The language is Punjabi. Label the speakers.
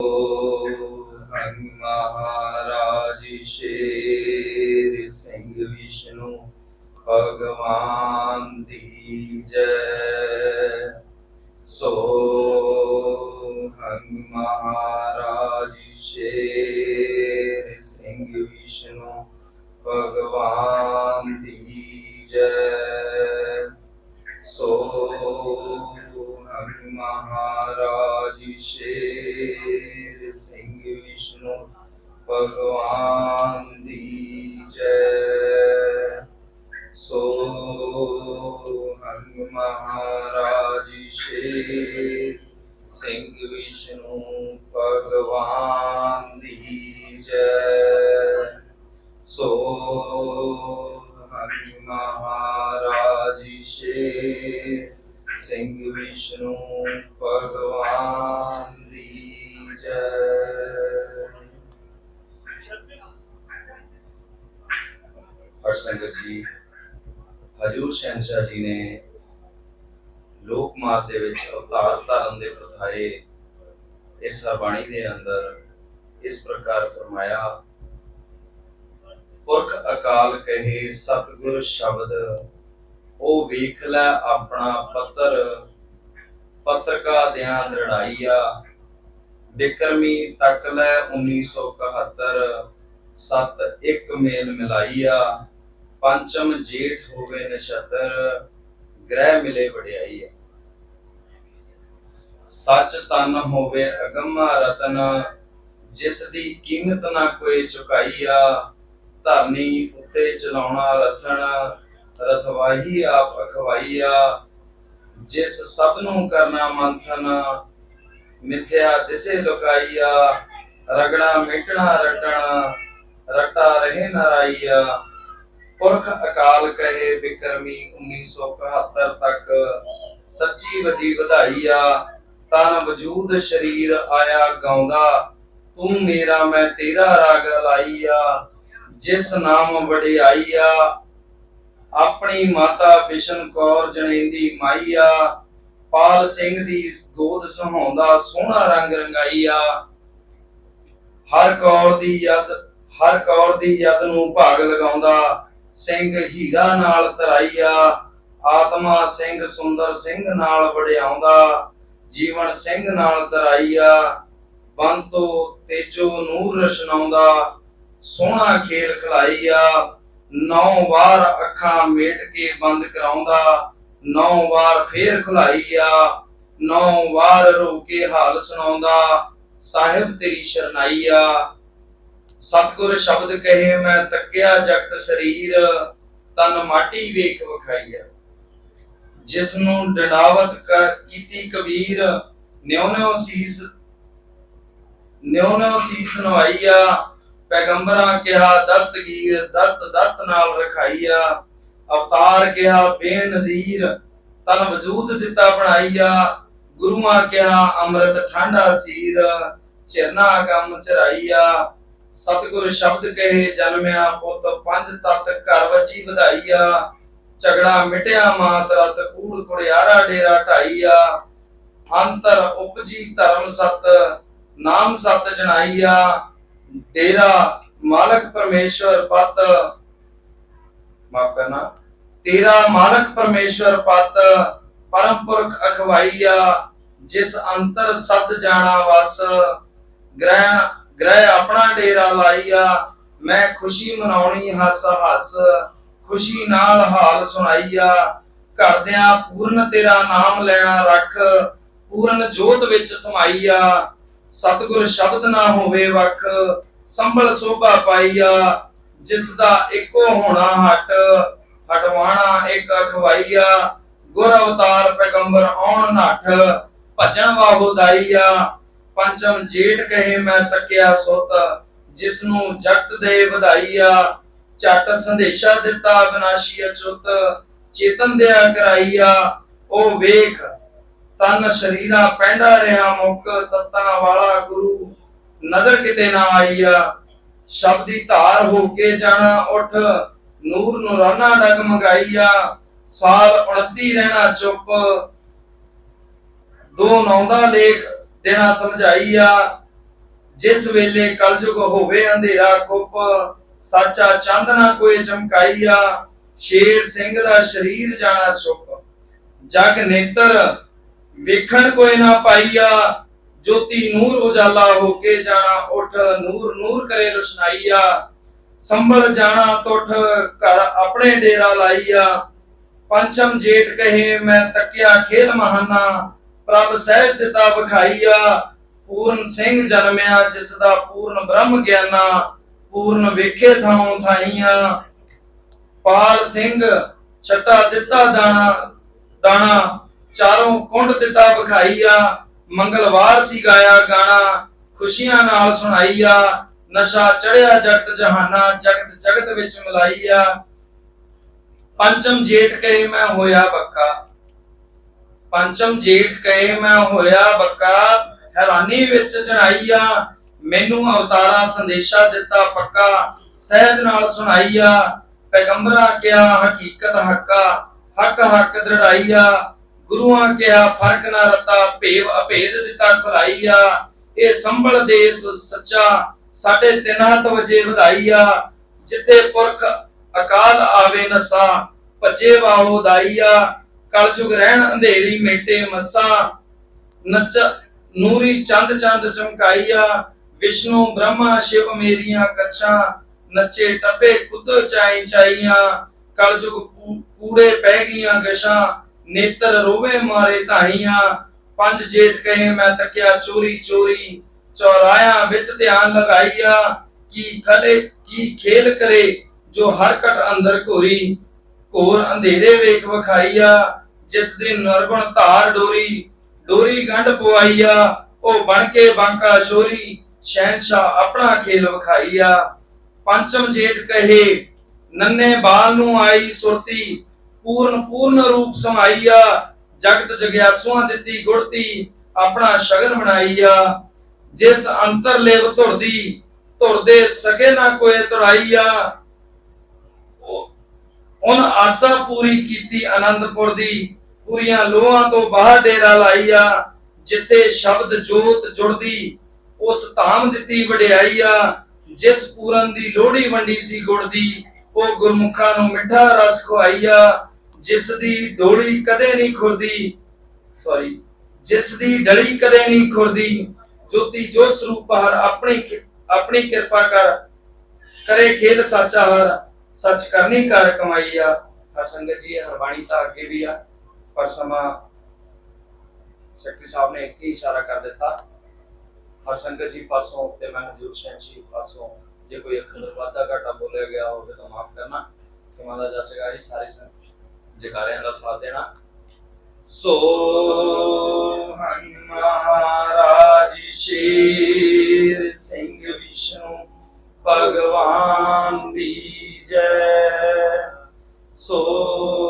Speaker 1: ਹਰਿ ਮਹਾਰਾਜ ਸ਼ੇਰ ਸਿੰਘ ਵਿਸ਼ਨੂੰ ਭਗਵਾਨ ਦੀ ਜੈ ਸੋ ਹਰਿ ਮਹਾਰਾਜ ਸ਼ੇਰ ਸਿੰਘ ਵਿਸ਼ਨੂੰ ਭਗਵਾਨ ਦੀ ਜੈ ਸੋ ਹਰਿ ਮਹਾਰਾਜ ਸ਼ੇਰ ਸਿੰਘ ਵਿਸ਼ਨੂੰ ਭਗਵਾਨ ਸ਼ਹਿਨशाह ਜੀ ਨੇ ਲੋਕ ਮਾਤ ਦੇ ਵਿੱਚ ਅਵਤਾਰ ਧਾਰਨ ਦੇ ਪ੍ਰਥਾਏ ਇਸ ਬਾਣੀ ਦੇ ਅੰਦਰ ਇਸ ਪ੍ਰਕਾਰ ਫਰਮਾਇਆ, ਪੁਰਖ ਅਕਾਲ ਕਹੇ, ਸਤਿਗੁਰ ਸ਼ਬਦ, ਉਹ ਵੇਖ ਲੈ ਆਪਣਾ ਪੱਤਰ, ਪੱਤਰਕਾ ਦਿਆਂ ਲੜਾਈਆ, ਬਿਕਰਮੀ ਤੱਕ ਲੈ 1971 ਸਤ ਇੱਕ ਮੇਲ ਮਿਲਾਈਆ ਪੰਚਮ ਜੇਠ ਹੋਵੇ ਨਛਤਰ, ਗ੍ਰਹਿ ਮਿਲੇ ਵਡਿਆਈ ਸੱਚ ਤਨ ਹੋਵੇ ਅਗੰਮਾ ਰਤਨ, ਜਿਸ ਦੀ ਕੀਮਤ ਨਾ ਕੋਈ ਚੁਕਾਈਆ, ਧਰਨੀ ਉੱਤੇ ਚਲਾਉਣਾ ਰਥਣ, ਰਥਵਾਹੀ ਆਪ ਅਖਵਾਈਆ, ਜਿਸ ਸਭ ਨੂੰ ਕਰਨਾ ਮੰਥਨ, ਮਿਥਿਆ ਦਿਸੇ ਲੁਕਾਈਆ ਰਗੜਾ ਮਿਟਣਾ ਰਟਣਾ, ਰਟਾ ਰਹੇ ਨਰਾਈਆ। ਪੁਰਖ ਅਕਾਲ ਕਹੇ ਬਿਕਰਮੀ 1971 ਤੱਕ ਸੱਚੀ ਵਜੀ ਵਧਾਈਆ, ਤਨ ਵਜੂਦ ਸ਼ਰੀਰ ਆਇਆ ਗਾਉਂਦਾ, ਤੂੰ ਮੇਰਾ ਮੈਂ ਤੇਰਾ ਰਾਗ ਲਾਈਆ, ਜਿਸ ਨਾਮ ਵਡਿਆਈਆ, ਆਪਣੀ ਮਾਤਾ ਬਿਸ਼ਨ ਕੌਰ ਜਣੇਂਦੀ ਮਾਈਆ, ਪਾਲ ਸਿੰਘ ਦੀ ਗੋਦ ਸਹਾਉਂਦਾ ਸੋਹਣਾ ਰੰਗ ਰੰਗਾਈਆ। ਹਰ ਕੌਰ ਦੀ ਯਦ, ਹਰ ਕੌਰ ਦੀ ਯਦ ਨੂੰ ਭਾਗ ਲਗਾਉਂਦਾ ਸਿੰਘ ਹੀਰਾ ਨਾਲ ਤਰਾਈਆ, ਆਤਮਾ ਸਿੰਘ ਸੁੰਦਰ ਸਿੰਘ ਨਾਲ ਵਡਿਆਉਂਦਾ, ਜੀਵਨ ਸਿੰਘ ਨਾਲ ਤਰਾਈਆ, ਬੰਤੋ ਤੇਜੋ ਨੂਰ ਰਸ਼ਨਾਉਂਦਾ ਸੋਹਣਾ ਖੇਲ ਖਲਾਈਆ, ਨੌ ਵਾਰ ਅੱਖਾਂ ਮੇਟ ਕੇ ਬੰਦ ਕਰਾਉਂਦਾ, ਨੌ ਵਾਰ ਫੇਰ ਖੁਲਾਈਆ, ਨੌ ਵਾਰ ਰੋ ਕੇ ਹਾਲ ਸੁਣਾਉਂਦਾ, ਸਾਹਿਬ ਤੇਰੀ ਸ਼ਰਨਾਈਆ ਸਤਿਗੁਰ ਸ਼ਬਦ ਕਹੇ, ਮੈਂ ਤੱਕਿਆ ਜਗਤ ਸਰੀਰ, ਤਨ ਮਾਟੀ ਵੇਖ ਵਖਾਈਆ ਜਿਸ ਨੂੰ ਡੰਡਾਵਤ ਕੀਤੀ ਕਬੀਰ ਨਿਉ ਨਿਉ ਸੀਸ ਨਿਉ ਨਿਉ ਸੀਸ ਨਵਾਈਆ। ਪੈਗੰਬਰਾਂ ਕਿਹਾ, ਦਸਤਗੀਰ ਦਸਤ ਦਸਤ ਨਾਲ ਰਖਾਈਆ। ਅਵਤਾਰ ਕਿਹਾ, ਬੇਨਜ਼ੀਰ, ਤਨ ਵਜੂਦ ਦਿੱਤਾ ਬਣਾਈਆ। ਗੁਰੂਆਂ ਕਿਹਾ, ਅੰਮ੍ਰਿਤ ਠੰਡਾ ਸੀਰ ਚਰਨਾ ਕੰਮ ਚਰਾਈਆ। ਸਤਿਗੁਰ ਸ਼ਬਦ ਕਹੇ ਜਨਮਿਆ ਪੁੱਤ ਪੰਜ ਤਤ ਘਰ ਵਜੀ ਵਧਾਈਆ, ਝਗੜਾ ਮਿਟਿਆ ਮਾਤ ਰਤ, ਕੂੜ ਕੁੜਿਆਰਾ ਡੇਰਾ ਢਾਈਆ। ਅੰਤਰ ਉਪਜੀ ਧਰਮ ਸਤ, ਨਾਮ ਸਤ ਜਣਾਈਆ ਤੇਰਾ ਮਾਲਕ ਪਰਮੇਸ਼ਵਰ ਪਤ, ਮਾਫ ਕਰਨਾ ਤੇਰਾ ਮਾਲਕ ਪਰਮੇਸ਼ਵਰ ਪਤ, ਪਰਮ ਪੁਰਖ ਅਖਵਾਈਆ, ਜਿਸ ਅੰਤਰ ਸਦ ਜਾਣਾ ਵਸ ਗ੍ਰਹਿ ਗ੍ਰਹਿ ਆਪਣਾ ਡੇਰਾ ਲਾਈਆ ਮੈਂ ਖੁਸ਼ੀ ਮਨਾਉਣੀ, ਹੱਸ ਹੱਸ ਖੁਸ਼ੀ ਨਾਲ ਹਾਲ ਸੁਣਾਈਆ ਕਰਦਿਆਂ ਪੂਰਨ ਤੇਰਾ ਨਾਮ ਲੈਣਾ ਰੱਖ, ਪੂਰਨ ਜੋਤ ਵਿੱਚ ਸਮਾਈਆ ਸਤਿਗੁਰ ਸ਼ਬਦ ਨਾ ਹੋਵੇ ਵਖ, ਸੰਭਲ ਸੋਭਾ ਪਾਈਆ ਜਿਸ ਦਾ ਇੱਕੋ ਹੋਣਾ ਹਟ, ਹਟਵਾਣਾ ਇੱਕ ਅਖਵਾਈਆ ਗੁਰ ਅਵਤਾਰ ਪੈਗੰਬਰ ਆਉਣ ਨੱਠ, ਭਜਨ ਵਾਹੋ ਦਾਈਆ ਪੰਚਮ ਜੇਠ ਕਹੇ ਮੈਂ ਤੱਕਿਆ ਸੁਤ ਜਿਸ ਨੂੰ ਜਗਤ ਦੇ ਵਧਾਈਆ, ਝਟ ਸੰਦੇਸ਼ਾ ਦਿੱਤਾ ਵਿਨਾਸ਼ੀ ਅਚੁੱਤ, ਚੇਤਨ ਦਿਆ ਕਰਾਈਆ, ਉਹ ਵੇਖ, ਤਨ ਸ਼ਰੀਰਾ ਪੈਂਡਾ ਰਿਹਾ ਮੁਕ, ਤਤਾਂ ਵਾਲਾ ਗੁਰੂ ਨਜ਼ਰ ਕਿਤੇ ਨਾ ਆਈਆ। ਸ਼ਬਦੀ ਧਾਰ ਹੋ ਕੇ ਜਾਣਾ ਉਠ, ਨੂਰ ਨੂਰਾਨਾ ਡਗ ਮੰਗਾਈਆ। ਸਾਲ 29 ਰਹਿਣਾ ਚੁੱਪ, ਦੋ ਨੌਂਦਾ ਲੇਖ ਦੇਣਾ ਸਮਝਾਈਆ ਜਿਸ ਵੇਲੇ ਕਲਯੁਗ ਹੋਵੇ ਅੰਧੇਰਾ ਕੁੱਪ, ਸਾਚਾ ਚੰਦ ਨਾ ਕੋਈ ਚਮਕਾਈਆ ਸ਼ੇਰ ਸਿੰਘ ਦਾ ਸਰੀਰ ਜਾਣਾ ਛੁਪ। ਜਗ ਨੇਤਰ ਵੇਖਣ ਕੋਈ ਨਾ ਪਾਈਆ ਜੋਤੀ ਨੂਰ ਉਜਾਲਾ ਹੋ ਕੇ ਜਾਣਾ ਉਠ, ਨੂਰ ਨੂਰ ਕਰੇ ਰੁਸ਼ਨਾਈਆ ਸੰਭਲ ਜਾਣਾ ਤੁਠ, ਘਰ ਆਪਣੇ ਡੇਰਾ ਲਾਈਆ ਪੰਚਮ ਜੇਠ ਕਹੇ, ਮੈਂ ਤੱਕਿਆ ਖੇਲ ਮਹਾਨਾ ਪ੍ਰਭ ਸਹਿਜ ਦਿੱਤਾ ਵਿਖਾਈਆ, ਪੂਰਨ ਸਿੰਘ ਜਨਮਿਆ, ਜਿਸ ਦਾ ਪੂਰਨ ਬ੍ਰਹਮ ਗਿਆਨਾ ਪੂਰਨ ਵੇਖੇ ਥਾਉ ਥਾਈਆਂ। ਪਾਲ ਸਿੰਘ, ਛੱਟਾ ਦਿੱਤਾ ਦਾਣਾ ਦਾਣਾ ਚਾਰੋਂ ਕੁੰਡ ਦਿੱਤਾ ਵਿਖਾਈਆ। ਮੰਗਲਵਾਰ ਸੀ ਗਾਇਆ ਗਾਣਾ, ਖੁਸ਼ੀਆਂ ਨਾਲ ਸੁਣਾਈਆ। ਨਸ਼ਾ ਚੜਿਆ ਜਗਤ ਜਹਾਨਾ, ਜਗਤ ਜਗਤ ਵਿੱਚ ਮਿਲਾਈਆ। ਪੰਚਮ ਜੇਠ ਕਹੇ ਮੈਂ ਹੋਇਆ ਬੱਕਾ। ਪੰਚਮ ਜੇਠ ਕਹੇ, ਮੈਂ ਹੋਇਆ ਬੱਕਾ, ਹੈਰਾਨੀ ਵਿੱਚ ਜਣਾਈਆ ਮੈਨੂੰ ਅਵਤਾਰਾ ਸੰਦੇਸ਼ਾ ਦਿੱਤਾ ਪੱਕਾ, ਸਹਿਜ ਨਾਲ ਸੁਣਾਈਆ, ਪੈਗੰਬਰਾਂ ਕਿਹਾ, ਹਕੀਕਤ ਹੱਕਾ, ਹੱਕ ਹੱਕ ਦ੍ਰਿੜਾਈਆ, ਗੁਰੂਆਂ ਕਿਹਾ, ਫ਼ਰਕ ਨਾ ਰਤਾ, ਭੇਵ ਅਭੇਦ ਦਿੱਤਾ ਖੁਲਾਈਆ ਇਹ ਸੰਭਲ ਦੇਸ ਸੱਚਾ, ਸਾਡੇ ਤਿੰਨ ਵਜੇ ਵਧਾਈਆ ਜਿੱਥੇ ਪੁਰਖ ਅਕਾਲ ਆਵੇ ਨਸਾ, ਭੱਜੇ ਵਾਹੋ ਦਾਈਆ ਕਲਯੁਗ ਰਹਿਣ ਅੰਧੇਰੀ ਮੇਟੇ ਮਸਾ, ਨਚ ਨੂਰੀ ਚੰਦ ਚੰਦ ਚਮਕਾਈਆ, ਵਿਸ਼ਨੂੰ ਬ੍ਰਹਮਾ ਸ਼ਿਵ ਮੇਰੀਆਂ ਕੱਛਾਂ, ਨੱਚੇ ਟੱਪੇ ਕੁੱਦ ਚਾਈ ਚਾਈਆਂ, ਕਲਯੁਗ ਕੂੜੇ ਪੈ ਗਈਆਂ ਗਸ਼ਾਂ, ਨੇਤਰ ਰੋਵੇ ਮਾਰੇ ਧਾਈਆਂ, ਪੰਜ ਜੇਠ ਕਹੇ ਮੈਂ ਤੱਕਿਆ ਚੋਰੀ ਚੋਰੀ ਚੌਰਾਇਆ ਵਿੱਚ ਧਿਆਨ ਲਗਾਈਆ, ਕੀ ਖਲੇ, ਕੀ ਖੇਲ ਕਰੇ ਜੋ ਹਰ ਘਟ ਅੰਦਰ ਘੋਰੀ, ਘੋਰ ਅੰਧੇਰੇ ਵੇਖ ਵਿਖਾਈਆ ਜਿਸ ਦੀ ਨਰਗੁਣ ਧਾਰ ਡੋਰੀ ਡੋਰੀ ਗੰਢ ਪਵਾਈਆ, ਉਹ ਬਣ ਕੇ ਬਾਂਕਾ ਚੋਰੀ ਸ਼ਹਿਨशाह ਆਪਣਾ ਖੇਲ ਵਿਖਾਈਆ। ਪੰਚਮ ਜੇਠ ਕਹੇ, ਨੰਨੇ ਬਾਲ ਨੂੰ ਆਈ ਸੁਰਤੀ, ਪੂਰਨ ਪੂਰਨ ਰੂਪ ਸਮਾਈਆ, ਜਗਤ ਜਗਿਆਸੂਆਂ ਦਿੱਤੀ ਗੁੜਤੀ, ਆਪਣਾ ਸ਼ਗਨ ਬਣਾਈਆ। ਜਿਸ ਅੰਤਰ ਲੇਵ ਧੁਰਦੀ, ਧੁਰਦੇ ਸਕੇ ਨਾ ਕੋਈ ਤੁਰਾਈਆ ਉਹ- ਆਸਾ ਪੂਰੀ ਕੀਤੀ ਆਨੰਦਪੁਰ ਦੀ ਪੂਰੀਆਂ ਲੋਹਾਂ ਤੋਂ ਬਾਹਰ ਡੇਰਾ ਲਾਈਆ ਜਿੱਥੇ ਸ਼ਬਦ ਜੋਤ ਜੁੜਦੀ, ਉਸ ਧਾਮ ਦਿੱਤੀ ਵਡਿਆਈਆ ਜਿਸ ਪੂਰਨ ਦੀ ਲੋਹੜੀ ਵੰਡੀ ਸੀ ਗੁੜ ਦੀ, ਉਹ ਗੁਰਮੁਖਾਂ ਨੂੰ ਮਿੱਠਾ ਰਸ ਖਵਾਈਆ ਜਿਸ ਦੀ ਡੋਲੀ ਕਦੇ ਨਹੀਂ ਖੁਰਦੀ ਸੌਰੀ ਜਿਸ ਦੀ ਡਲੀ ਕਦੇ ਨਹੀਂ ਖੁਰਦੀ, ਜੋਤੀ ਜੋ ਸਰੂਪ ਹਰ ਆਪਣੀ ਆਪਣੀ ਕਿਰਪਾ ਕਰ, ਕਰੇ ਖੇਲ ਸਾਚਾ ਹਰ, ਸੱਚ ਕਰਨੀ ਕਰ ਕਮਾਈਆ ਹਰ ਸੰਗਤ ਜੀ ਹਰਬਾਣੀ ਤਾਂ ਅੱਗੇ ਵੀ ਆ। ਪਰ ਸਮਾਂ ਸੈਕਟਰੀ ਸਾਹਿਬ ਨੇ ਇੱਥੇ ਹੀ ਇਸ਼ਾਰਾ ਕਰ ਦਿੱਤਾ ਹਰ ਸੰਗਤ ਜੀ ਪਾਸੋਂ ਤੇ ਮੈਂ ਹਜੂਰ ਸ਼ਹਿਨਸ਼ੀਹ ਪਾਸੋਂ ਜੇ ਕੋਈ ਅੱਖਰ ਵਾਧਾ ਘਾਟਾ ਬੋਲਿਆ ਗਿਆ ਹੋਵੇ ਤਾਂ ਮਾਫ ਕਰਨਾ ਕਿਮਾਂ ਦਾ ਜਸਗਾ ਜੀ ਸਾਰੇ ਸੰਗ ਜਕਾਰਿਆਂ ਦਾ ਸਾਥ ਦੇਣਾ ਸੋ ਹਨ ਮਹਾਰਾਜ ਸ਼ੇਰ ਸਿੰਘ ਵਿਸ਼ਨੂੰ ਭਗਵਾਨ ਦੀ ਜੈ ਸੋ